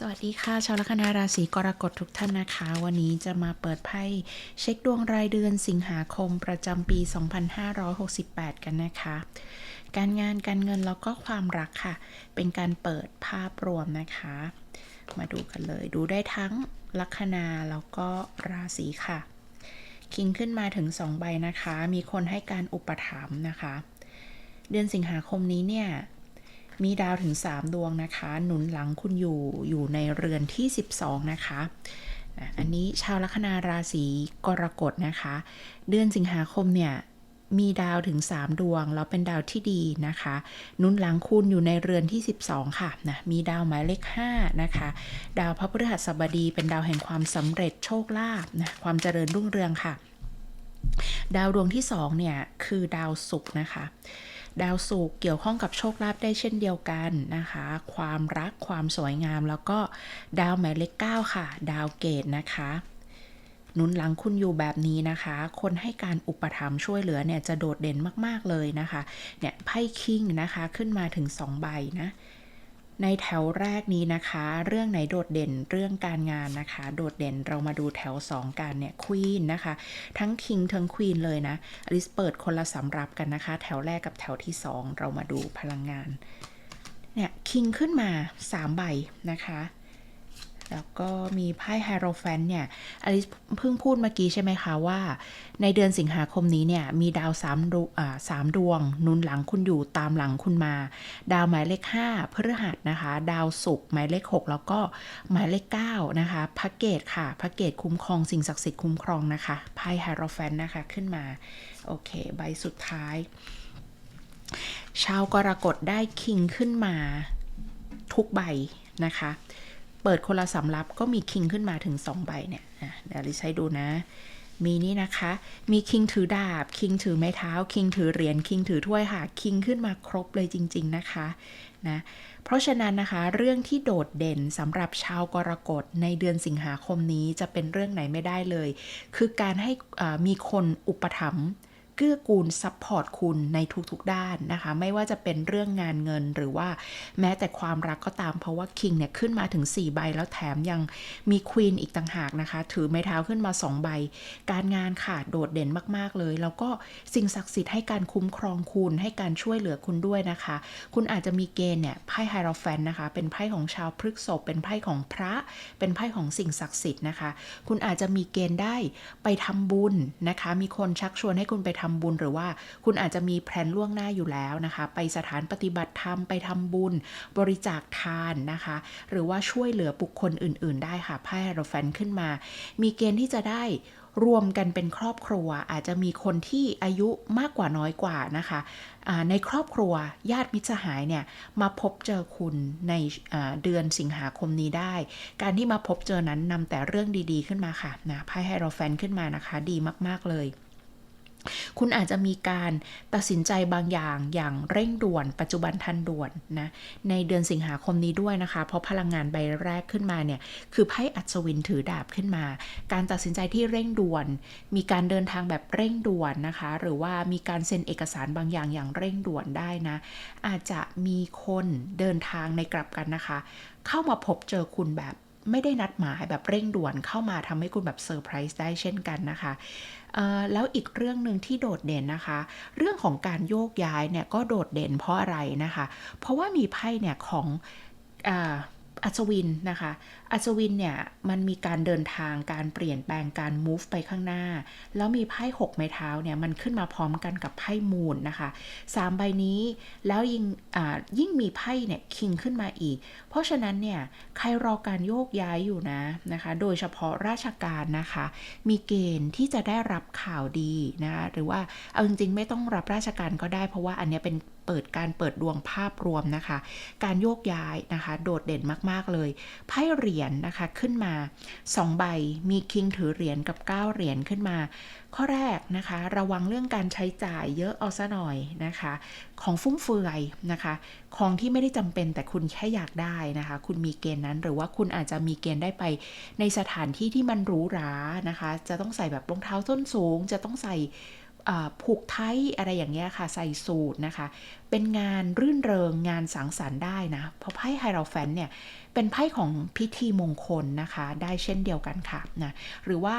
สวัสดีค่ะ ชาวลัคนาราศีกรกฎทุกท่านนะคะ วันนี้จะมาเปิดไพ่เช็คดวงรายเดือนสิงหาคมประจำปี 2568 กันนะคะ การงานการเงินแล้วก็ความรักค่ะ เป็นการเปิดภาพรวมนะคะ มาดูกันเลย ดูได้ทั้งลัคนาแล้วก็ราศีค่ะ คิงขึ้นมาถึง 2 ใบนะคะ มีคนให้การอุปถัมภ์นะคะ เดือนสิงหาคมนี้เนี่ย มีดาวถึง 3 ดวงนะคะ หนุนหลังคุณอยู่อยู่ในเรือนที่ 12 นะคะอันนี้ชาวลัคนาราศีกรกฎนะคะ เดือนสิงหาคมเนี่ยมีดาวถึง 3 ดวง แล้วเป็นดาวที่ดีนะคะหนุนหลังคุณอยู่ในเรือนที่ 12 ค่ะนะมีดาวหมายเลข5นะคะ ดาวพระพฤหัสบดีเป็นดาวแห่งความสำเร็จโชคลาภนะความเจริญรุ่งเรืองค่ะ ดาวดวงที่ 2 เนี่ย คือดาวศุกร์นะคะ ดาวศุกร์เกี่ยวข้องกับโชคลาภได้เช่นเดียวกันนะคะ ความรักความสวยงาม แล้วก็ดาวหมายเลข9ค่ะ ดาวเกตนะคะหนุนหลังคุณอยู่แบบนี้นะคะ คนให้การอุปถัมภ์ช่วยเหลือเนี่ยจะโดดเด่นมาก ๆ เลยนะคะ เนี่ยไพ่คิงนะคะขึ้นมาถึง 2 ใบนะ ในแถวแรกนี้นะคะ เรื่องไหนโดดเด่นเรื่องการงานนะคะ โดดเด่นเรามาดูแถว 2 กันเนี่ยควีนนะคะ ทั้งคิงทั้งควีนเลยนะอลิสเปิดคนละสำรับกันนะคะ แถวแรกกับแถวที่ 2 เรามาดูพลังงานเนี่ยคิงขึ้นมา 3 ใบนะคะ แล้วก็มีไพ่ไฮโรแฟนเนี่ยอลิสเพิ่งพูดเมื่อกี้ใช่ไหมคะว่า ในเดือนสิงหาคมนี้เนี่ย มีดาวสามดวอ่าสามดวง นุนหลังคุณอยู่ตามหลังคุณมา ดาวหมายเลข 5 พฤหัสนะคะ ดาวศุกร์หมายเลข 6 แล้วก็หมายเลข 9 นะคะพระเกตค่ะพระเกตคุ้มครองสิ่งศักดิ์สิทธิ์คุ้มครองนะคะไพ่ไฮโรแฟนนะคะขึ้นมา โอเค ใบสุดท้าย ชาวกรกฎได้คิงขึ้นมาทุกใบนะคะ เปิดคนละสำรับก็มีคิงขึ้นมาถึง 2 ใบเนี่ยอะเดี๋ยวลิใช้ดูนะ มีนี่นะคะ มีคิงถือดาบ คิงถือไม้เท้า คิงถือเหรียญ คิงถือถ้วยค่ะ คิงขึ้นมาครบเลยจริง ๆนะคะนะเพราะฉะนั้นนะคะเรื่องที่โดดเด่นสำหรับชาวกรกฎในเดือนสิงหาคมนี้จะเป็นเรื่องไหนไม่ได้เลย คือการให้มีคนอุปถัมภ์ เกื้อกูลซัพพอร์ตคุณในทุกๆด้านนะคะ ไม่ว่าจะเป็นเรื่องงานเงินหรือว่าแม้แต่ความรักก็ตามเพราะว่าคิงเนี่ยขึ้นมาถึง 4 ใบแล้วแถมยังมีควีนอีกต่างหากนะคะ ถือไม้เท้าขึ้นมา 2 ใบ การงานค่ะโดดเด่นมากๆเลย แล้วก็สิ่งศักดิ์สิทธิ์ให้การคุ้มครองคุณให้การช่วยเหลือคุณด้วยนะคะ คุณอาจจะมีเกณฑ์เนี่ยไพ่ไฮโรแฟนนะคะ เป็นไพ่ของชาวพฤกษภเป็นไพ่ของพระ เป็นไพ่ของสิ่งศักดิ์สิทธิ์นะคะ คุณอาจจะมีเกณฑ์ได้ไปทำบุญนะคะ มีคนชักชวนให้คุณไปทำบุญหรือว่าคุณอาจจะมีแผนล่วงหน้าอยู่แล้วนะคะ ไปสถานปฏิบัติธรรมไปทำบุญ บริจาคทานนะคะ หรือว่าช่วยเหลือบุคคลอื่น ๆ ได้ค่ะไพ่ไฮโรแฟนขึ้นมา มีเกณฑ์ที่จะได้รวมกันเป็นครอบครัวอาจจะมีคนที่อายุมากกว่าน้อยกว่านะคะในครอบครัวญาติมิตรสหายเนี่ยมาพบเจอคุณในเดือนสิงหาคมนี้ได้ การที่มาพบเจอนั้นนำแต่เรื่องดีๆขึ้นมาค่ะนะไพ่ไฮโรแฟนขึ้นมานะคะ ดีมากๆเลย คุณอาจจะมีการตัดสินใจบางอย่างอย่างเร่งด่วน ปัจจุบันทันด่วนนะในเดือนสิงหาคมนี้ด้วยนะคะ เพราะพลังงานใบแรกขึ้นมาเนี่ยคือไพ่อัศวินถือดาบขึ้นมา การตัดสินใจที่เร่งด่วน มีการเดินทางแบบเร่งด่วนนะคะ หรือว่ามีการเซ็นเอกสารบางอย่างอย่างเร่งด่วนได้นะ อาจจะมีคนเดินทางในกลับกันนะคะ เข้ามาพบเจอคุณแบบ ไม่ได้นัดหมายแบบเร่งด่วนเข้ามาทำให้คุณแบบเซอร์ไพรส์ได้เช่นกันนะคะแล้วอีกเรื่องหนึ่งที่โดดเด่นนะคะ เรื่องของการโยกย้ายเนี่ยก็โดดเด่นเพราะอะไรนะคะ เพราะว่ามีไพ่เนี่ยของ อัศวินนะคะ อัศวินเนี่ยมันมีการเดินทางการเปลี่ยนแปลงการ move ไปข้างหน้า แล้วมีไพ่หกไม้เท้าเนี่ยมันขึ้นมาพร้อมกันกับไพ่มูนนะคะสามใบนี้แล้วยิ่งยิ่งมีไพ่เนี่ยคิงขึ้นมาอีก เพราะฉะนั้นเนี่ยใครรอการโยกย้ายอยู่นะนะคะ โดยเฉพาะราชการนะคะ มีเกณฑ์ที่จะได้รับข่าวดีนะคะหรือว่าเอาจริงๆ ไม่ต้องรับราชการก็ได้ เพราะว่าอันนี้เป็นเปิดการเปิดดวงภาพรวมนะคะ การโยกย้ายนะคะ โดดเด่นมากๆ เลย ไพ่เหรียญนะคะขึ้นมา 2 ใบ มีคิงถือเหรียญกับ 9 เหรียญขึ้นมา ข้อแรกนะคะ ระวังเรื่องการใช้จ่ายเยอะเอาซะหน่อยนะคะ ของฟุ่มเฟือยนะคะ ของที่ไม่ได้จำเป็นแต่คุณแค่อยากได้นะคะ คุณมีเกณฑ์นั้นหรือว่าคุณอาจจะมีเกณฑ์ได้ไป ในสถานที่ที่มันหรูหรานะคะ จะต้องใส่แบบรองเท้าส้นสูง จะต้องใส่ ผูกไทยอะไรอย่างเงี้ยค่ะ ใส่สูตรนะคะ เป็นงานรื่นเริงงานสังสรรค์ได้นะ เพราะไพ่ไฮโรแฟนเนี่ย เป็นไพ่ของพิธีมงคลนะคะ ได้เช่นเดียวกันค่ะนะหรือว่า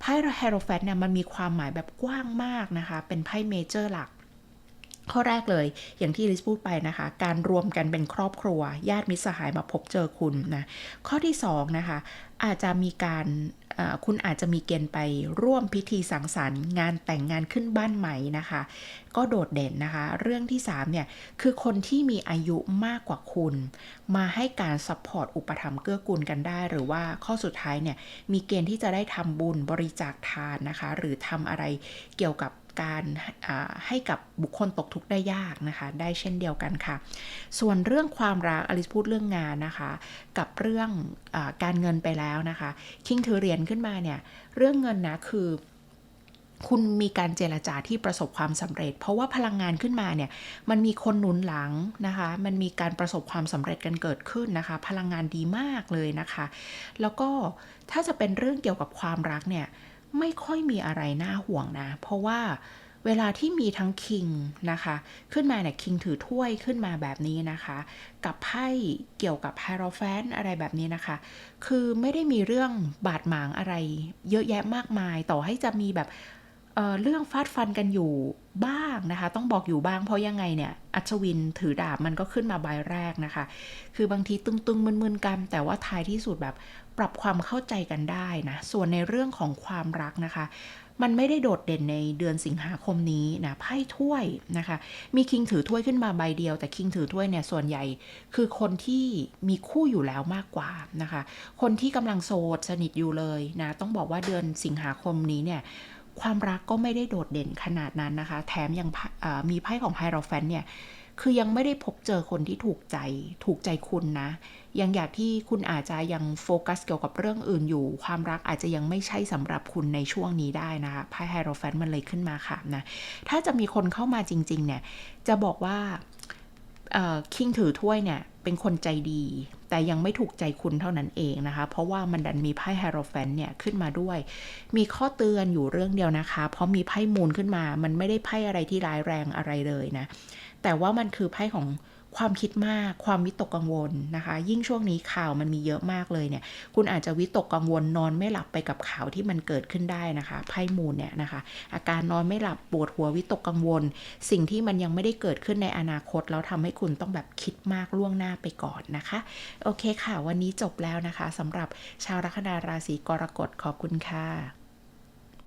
ไพ่ไฮโรแฟนเนี่ยมันมีความหมายแบบกว้างมากนะคะ เป็นไพ่เมเจอร์หลัก ข้อแรกเลยอย่างที่ลิสพูดไปนะคะ การรวมกันเป็นครอบครัว ญาติมิตรสหายมาพบเจอคุณนะข้อที่สองนะคะอาจจะมีการคุณอาจจะมีเกณฑ์ไปร่วมพิธีสังสรรค์ งานแต่งงานขึ้นบ้านใหม่นะคะ ก็โดดเด่นนะคะ เรื่องที่3เนี่ยคือคนที่มีอายุมากกว่าคุณ มาให้การซัพพอร์ตอุปถัมภ์เกื้อกูลกันได้ หรือว่าข้อสุดท้ายเนี่ยมีเกณฑ์ที่จะได้ทำบุญบริจาคทานนะคะ หรือทำอะไรเกี่ยวกับ การให้กับบุคคลตกทุกข์ได้ยากนะคะ ได้เช่นเดียวกันค่ะ ส่วนเรื่องความรักอลิสพูดเรื่องงานนะคะ กับเรื่องอการเงินไปแล้วนะคะ คิงถือเหรียญขึ้นมาเนี่ย เรื่องเงินนะคือคุณมีการเจรจาที่ประสบความสำเร็จ เพราะว่าพลังงานขึ้นมาเนี่ยมันมีคนหนุนหลังนะคะ มันมีการประสบความสำเร็จกันเกิดขึ้นนะคะ พลังงานดีมากเลยนะคะ แล้วก็ถ้าจะเป็นเรื่องเกี่ยวกับความรักเนี่ย ไม่ค่อยมีอะไรน่าห่วงนะ เพราะว่าเวลาที่มีทั้งคิงนะคะ ขึ้นมาเนี่ยคิงถือถ้วยขึ้นมาแบบนี้นะคะ กับไพ่เกี่ยวกับไฮโรแฟนอะไรแบบนี้นะคะ คือไม่ได้มีเรื่องบาดหมางอะไร เยอะแยะมากมายต่อให้จะมีแบบ เเรื่องฟาดฟันกันอยู่บ้างนะคะ ต้องบอกอยู่บ้างเพราะยังไงเนี่ย อัศวินถือดาบมันก็ขึ้นมาใบแรกนะคะ คือบางทีตึงๆมึนๆกัน แต่ว่าท้ายที่สุดแบบปรับความเข้าใจกันได้นะ ส่วนในเรื่องของความรักนะคะ มันไม่ได้โดดเด่นในเดือนสิงหาคมนี้นะไพ่ถ้วยนะคะ มีคิงถือถ้วยขึ้นมาใบเดียว แต่คิงถือถ้วยเนี่ยส่วนใหญ่คือคนที่มีคู่อยู่แล้วมากกว่านะคะ คนที่กำลังโสดสนิทอยู่เลยนะ ต้องบอกว่าเดือนสิงหาคมนี้เนี่ย ความรักก็ไม่ได้โดดเด่นขนาดนั้นนะคะ แถมยังมีไพ่ของไฮโรแฟนเนี่ยคือยังไม่ได้พบเจอคนที่ถูกใจถูกใจคุณนะ ยังอยากที่คุณอาจจะยังโฟกัสเกี่ยวกับเรื่องอื่นอยู่ ความรักอาจจะยังไม่ใช่สำหรับคุณในช่วงนี้ได้นะคะไพ่ไฮโรแฟนมันเลยขึ้นมาค่ะนะถ้าจะมีคนเข้ามาจริง ๆ เนี่ย จะบอกว่า คิงถือถ้วยเนี่ย เป็นคนใจดี แต่ยังไม่ถูกใจคุณเท่านั้นเองนะคะ เพราะว่ามันดันมีไพ่ไฮโรแฟนเนี่ยขึ้นมาด้วย มีข้อเตือนอยู่เรื่องเดียวนะคะ เพราะมีไพ่มูลขึ้นมา มันไม่ได้ไพ่อะไรที่ร้ายแรงอะไรเลยนะ แต่ว่ามันคือไพ่ของ ความคิดมาก ความวิตกกังวลนะคะ ยิ่งช่วงนี้ข่าวมันมีเยอะมากเลยเนี่ย คุณอาจจะวิตกกังวลนอนไม่หลับไปกับข่าวที่มันเกิดขึ้นได้นะคะไพ่มูลเนี่ยนะคะ อาการนอนไม่หลับปวดหัววิตกกังวล สิ่งที่มันยังไม่ได้เกิดขึ้นในอนาคต แล้วทำให้คุณต้องแบบคิดมากล่วงหน้าไปก่อนนะคะ โอเคค่ะ วันนี้จบแล้วนะคะสำหรับชาวลัคนาราศีกรกฎขอบคุณค่ะ